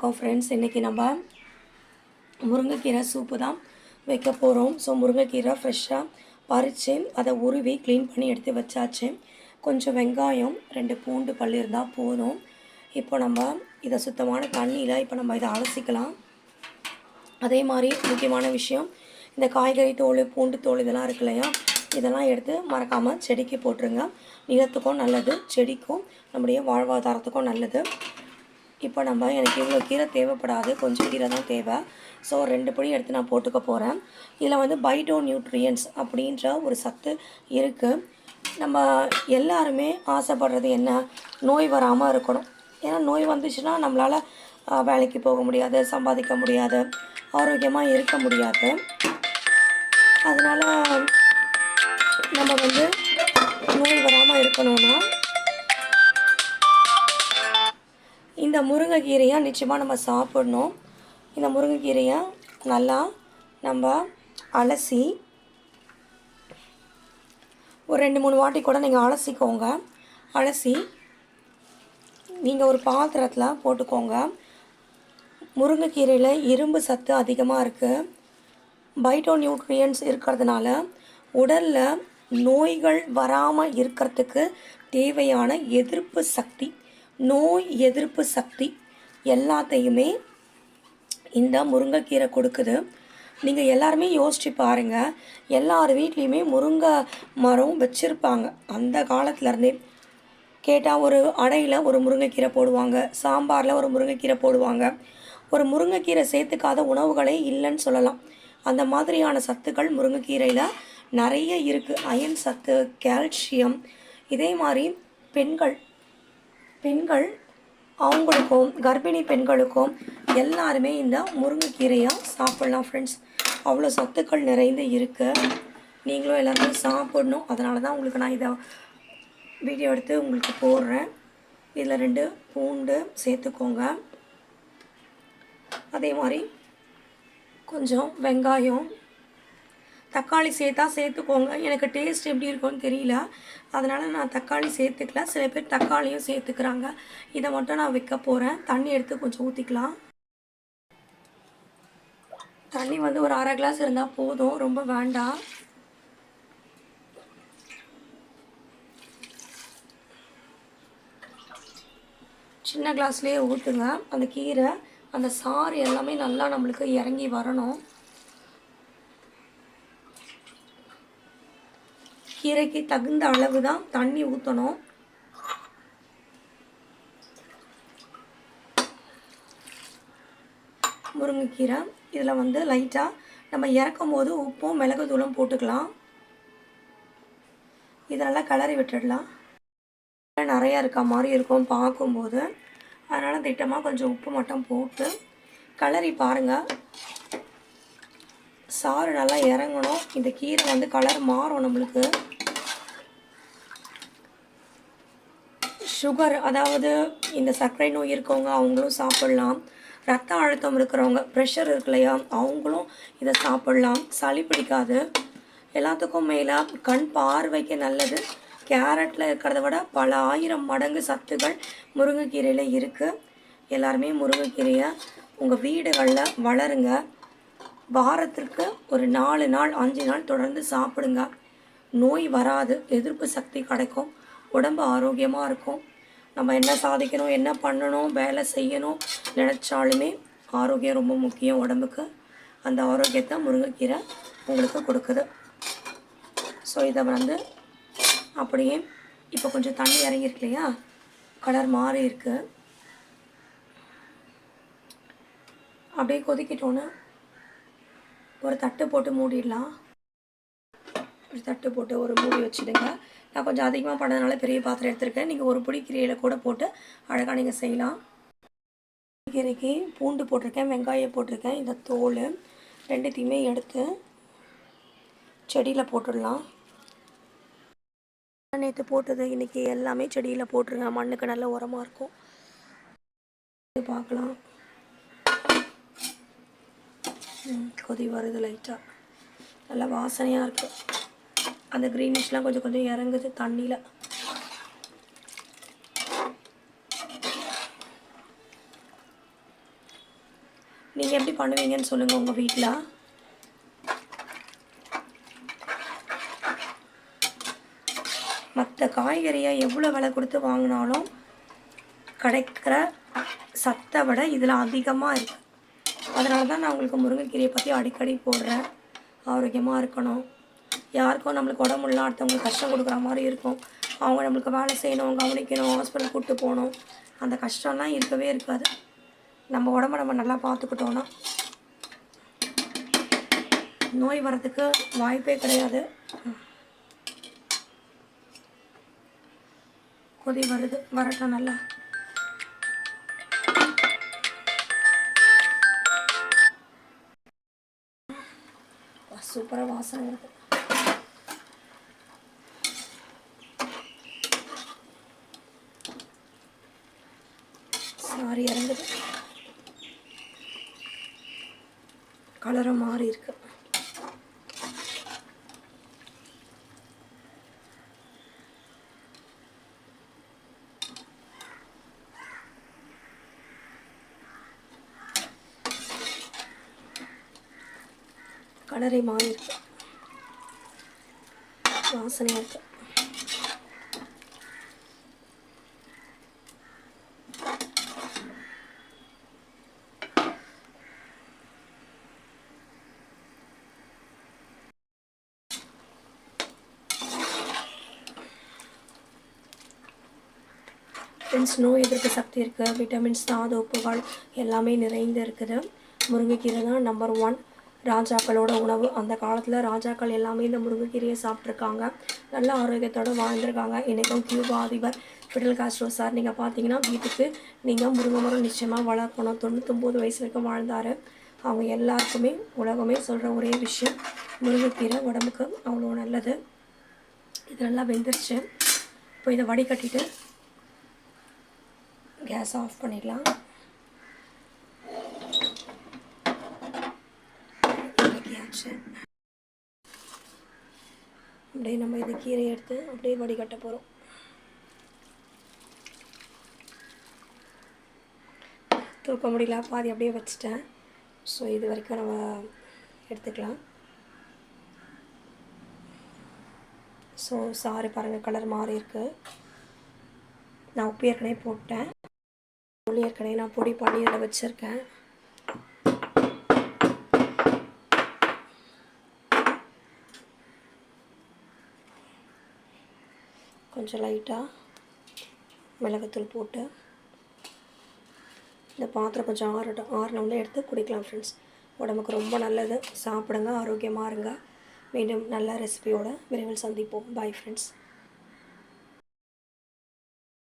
வணக்கம் ஃப்ரெண்ட்ஸ் இன்றைக்கி நம்ம முருங்கைக்கீரை சூப்பு தான் வைக்க போகிறோம் ஸோ முருங்கைக்கீரை ஃப்ரெஷ்ஷாக பறித்து அதை உருவி க்ளீன் பண்ணி எடுத்து வச்சாச்சு. கொஞ்சம் வெங்காயம் ரெண்டு பூண்டு பல் இருந்தால் போதும். இப்போ நம்ம இதை சுத்தமான தண்ணியில் இப்போ நம்ம இதை அலசிக்கலாம். அதே மாதிரி முக்கியமான விஷயம் இந்த காய்கறி தோல் பூண்டு தோல் இதெல்லாம் இருக்கு இல்லையா? இதெல்லாம் எடுத்து மறக்காமல் செடிக்கு போட்டுருங்க. நிலத்துக்கும் நல்லது செடிக்கும் நம்முடைய வாழ்வாதாரத்துக்கும் நல்லது. இப்போ நம்ம எனக்கு இவ்வளோ கீரை தேவைப்படாது. கொஞ்சம் கீரை தான் தேவை. ஸோ ரெண்டு படி எடுத்து நான் போட்டுக்க போகிறேன் இதில் வந்து பைட்டோ நியூட்ரியன்ஸ் அப்படின்ற ஒரு சத்து இருக்குது நம்ம எல்லாருமே ஆசைப்படுறது என்ன? நோய் வராமல் இருக்கணும். ஏன்னா நோய் வந்துச்சுன்னா நம்மளால் வேலைக்கு போக முடியாது சம்பாதிக்க முடியாது ஆரோக்கியமாக இருக்க முடியாது. அதனால் நம்ம வந்து நோய் வராமல் இருக்கணும்னா இந்த முருங்கைக்கீரையை நிச்சயமாக நம்ம சாப்பிடணும். இந்த முருங்கைக்கீரையை நல்லா நம்ம அலசி ஒரு ரெண்டு மூணு வாட்டி கூட நீங்கள் அலசிக்கோங்க. அலசி நீங்கள் ஒரு பாத்திரத்தில் போட்டுக்கோங்க. முருங்கைக்கீரையில் இரும்பு சத்து அதிகமாக இருக்குது பைட்டோ நியூட்ரியன்ஸ் இருக்கிறதுனால உடலில் நோய்கள் வராமல் இருக்கிறதுக்கு தேவையான எதிர்ப்பு சக்தி நோய் எதிர்ப்பு சக்தி எல்லாத்தையுமே இந்த முருங்கைக்கீரை கொடுக்குது. நீங்கள் எல்லாருமே யோசிச்சு பாருங்கள் எல்லார் வீட்லேயுமே முருங்கை மரம் வச்சுருப்பாங்க. அந்த காலத்துலேருந்தே கேட்டால் ஒரு அடையில் ஒரு முருங்கைக்கீரை போடுவாங்க. சாம்பாரில் ஒரு முருங்கைக்கீரை போடுவாங்க. ஒரு முருங்கைக்கீரை சேர்த்துக்காத உணவுகளே இல்லைன்னு சொல்லலாம். அந்த மாதிரியான சத்துக்கள் முருங்கைக்கீரையில் நிறைய இருக்குது அயன் சத்து கால்சியம் இதே மாதிரி பெண்கள் பெண்கள் அவங்களுக்கும் கர்ப்பிணி பெண்களுக்கும் எல்லாருமே இந்த முருங்கைக்கீரையாக சாப்பிட்லாம் ஃப்ரெண்ட்ஸ் அவ்வளோ சத்துக்கள் நிறைந்து இருக்குது நீங்களும் எல்லாருமே சாப்பிடணும். அதனால தான் உங்களுக்கு நான் இதை வீடியோ எடுத்து உங்களுக்கு போடுறேன். இதில் ரெண்டு பூண்டு சேர்த்துக்கோங்க. அதே மாதிரி கொஞ்சம் வெங்காயம் தக்காளி சேர்த்தா சேர்த்துக்கோங்க. எனக்கு டேஸ்ட் எப்படி இருக்கும்னு தெரியல. அதனால் நான் தக்காளி சேர்த்துக்கல. சில பேர் தக்காளியும் சேர்த்துக்கிறாங்க. இதை மட்டும் நான் வைக்க போகிறேன் தண்ணி எடுத்து கொஞ்சம் ஊற்றிக்கலாம் தண்ணி வந்து ஒரு அரை கிளாஸ் இருந்தால் போதும். ரொம்ப வேண்டாம். சின்ன கிளாஸ்லேயே ஊற்றுங்க அந்த கீரை அந்த சாறு எல்லாமே நல்லா நம்மளுக்கு இறங்கி வரணும். கீரைக்கு தகுந்த அளவு தான் தண்ணி ஊற்றணும் முருங்கைக்கீரை இதில் வந்து லைட்டாக நம்ம இறக்கும் போது உப்பும் மிளகுத்தூளும் போட்டுக்கலாம். இதெல்லாம் கிளறி விட்டுடலாம். நிறையா இருக்க மாதிரி இருக்கும் பார்க்கும்போது. அதனால் திட்டமாக கொஞ்சம் உப்பு மட்டும் போட்டு கலரி பாருங்கள் சாறு நல்லா இறங்கணும். இந்த கீரை வந்து கலர் மாறும் நம்மளுக்கு. சுகர் அதாவது இந்த சர்க்கரை நோய் இருக்கவங்க அவங்களும் சாப்பிட்லாம். ரத்த அழுத்தம் இருக்கிறவங்க ப்ரெஷர் இருக்கு இல்லையா அவங்களும் இதை சாப்பிட்லாம். சளி பிடிக்காது. எல்லாத்துக்கும் மேலே கண் பார்வைக்கு நல்லது. கேரட்டில் இருக்கிறத விட பல ஆயிரம் மடங்கு சத்துகள் முருங்கைக்கீரையில் இருக்குது எல்லாருமே முருங்கைக்கீரையை உங்கள் வீடுகளில் வளருங்க. வாரத்திற்கு ஒரு நாலு நாள் அஞ்சு நாள் தொடர்ந்து சாப்பிடுங்க. நோய் வராது எதிர்ப்பு சக்தி கிடைக்கும் உடம்பு ஆரோக்கியமாக இருக்கும். நம்ம என்ன சாதிக்கணும் என்ன பண்ணணும் வேலை செய்யணும் நினச்சாலுமே ஆரோக்கியம் ரொம்ப முக்கியம் உடம்புக்கு. அந்த ஆரோக்கியத்தை முருங்கைக்கீரை உங்களுக்கு கொடுக்குது. ஸோ இதை வந்து அப்படியே இப்போ கொஞ்சம் தண்ணி இறங்கியிருக்கு இல்லையா? கலர் மாறி இருக்கு. அப்படியே கொதிக்கிட்டோன்னு ஒரு தட்டு போட்டு மூடிடலாம். ஒரு தட்டு போட்டு ஒரு மூடி வச்சுடுங்க. நான் கொஞ்சம் அதிகமாக பண்ணதுனால பெரிய பாத்திரம் எடுத்திருக்கேன். நீங்கள் ஒரு பொடி கீரையில் கூட போட்டு அழகாக நீங்கள் செய்யலாம். கீரைக்கு பூண்டு போட்டிருக்கேன் வெங்காயம் போட்டிருக்கேன் இந்த தோல் ரெண்டுத்தையுமே எடுத்து செடியில் போட்டுடலாம். நேற்று போட்டது இன்றைக்கி எல்லாமே செடியில் போட்டுருங்க. மண்ணுக்கு நல்ல உரமாக இருக்கும். இது பார்க்கலாம். கொதி வருது லைட்டாக நல்லா வாசனையாக இருக்குது அந்த க்ரீனிஷ்லாம் கொஞ்சம் கொஞ்சம் இறங்குது தண்ணியில். நீங்கள் எப்படி பண்ணுவீங்கன்னு சொல்லுங்கள் உங்கள் வீட்டில் மற்ற காய்கறியை எவ்வளோ விலை கொடுத்து வாங்கினாலும் கிடைக்கிற சத்தை விட இதில் அதிகமாக இருக்குது அதனால தான் நான் உங்களுக்கு முருங்கைக்கீரையை பற்றி அடிக்கடி போடுறேன். ஆரோக்கியமாக இருக்கணும். யாருக்கும் நம்மளுக்கு உடம்புலாம் அடுத்தவங்களுக்கு கஷ்டம் கொடுக்குற மாதிரி இருக்கும். அவங்க நம்மளுக்கு வேலை செய்யணும் கவனிக்கணும் ஹாஸ்பிட்டல் கூப்பிட்டு போகணும். அந்த கஷ்டம்லாம் இருக்கவே இருக்காது. நம்ம உடம்ப நம்ம நல்லா பார்த்துக்கிட்டோன்னா நோய் வர்றதுக்கு வாய்ப்பே கிடையாது. கொதி வருது வரட்டும் நல்லா. சூப்பராக வாசனை வருது. மாறி இறங்குது. கலரும் மாறி இருக்கு. கலரை மாறி இருக்கு. வாசனையாக இருக்கு. ஃப்ரெண்ட்ஸ் நோய் எதிர்ப்பு சக்தி இருக்குது விட்டமின்ஸ் தாது உப்புகள் எல்லாமே நிறைந்து இருக்குது. முருங்கைக்கீரை தான் நம்பர் ஒன் ராஜாக்களோட உணவு. அந்த காலத்தில் ராஜாக்கள் எல்லாமே இந்த முருங்கைக்கீரையை சாப்பிட்ருக்காங்க நல்ல ஆரோக்கியத்தோடு வாழ்ந்திருக்காங்க. இன்றைக்கும் கியூபா அதிபர் ஃபிடல் காஸ்ட்ரோ சார் நீங்கள் பார்த்தீங்கன்னா வீட்டுக்கு நீங்கள் முருங்கை மரம் நிச்சயமாக வளர்க்கணும். தொண்ணூத்தொம்பது வயசு வரைக்கும் வாழ்ந்தார். அவங்க எல்லாருக்குமே உலகமே சொல்கிற ஒரே விஷயம் முருங்கைக்கீரை உடம்புக்கு அவ்வளோ நல்லது. இது நல்லா வெந்துருச்சு. இப்போ இதை வடிகட்டிட்டு கேஸ் ஆஃப் பண்ணிடலாம். இறக்கியாச்சு அப்படியே நம்ம இது கீரை எடுத்து அப்படியே வடிகட்ட போகிறோம் தூக்க முடியல பாதி அப்படியே வச்சுட்டேன். ஸோ இது வரைக்கும் நம்ம எடுத்துக்கலாம். ஸோ சாறு பாருங்கள் கலர் மாறி இருக்குது நான் உப்பு ஏற்கனவே போட்டேன். புளி ஏற்கனவே நான் பொடி பண்ணி அதை வச்சுருக்கேன். கொஞ்சம் லைட்டாக மிளகுத்தூள் போட்டு இந்த பாத்திரம் கொஞ்சம் ஆறட்டும். ஆறினவுடனே எடுத்து குடிக்கலாம் ஃப்ரெண்ட்ஸ் உடம்புக்கு ரொம்ப நல்லது. சாப்பிடுங்க ஆரோக்கியமாக இருங்க. மீண்டும் நல்ல ரெசிபியோட விரைவில் சந்திப்போம். Bye friends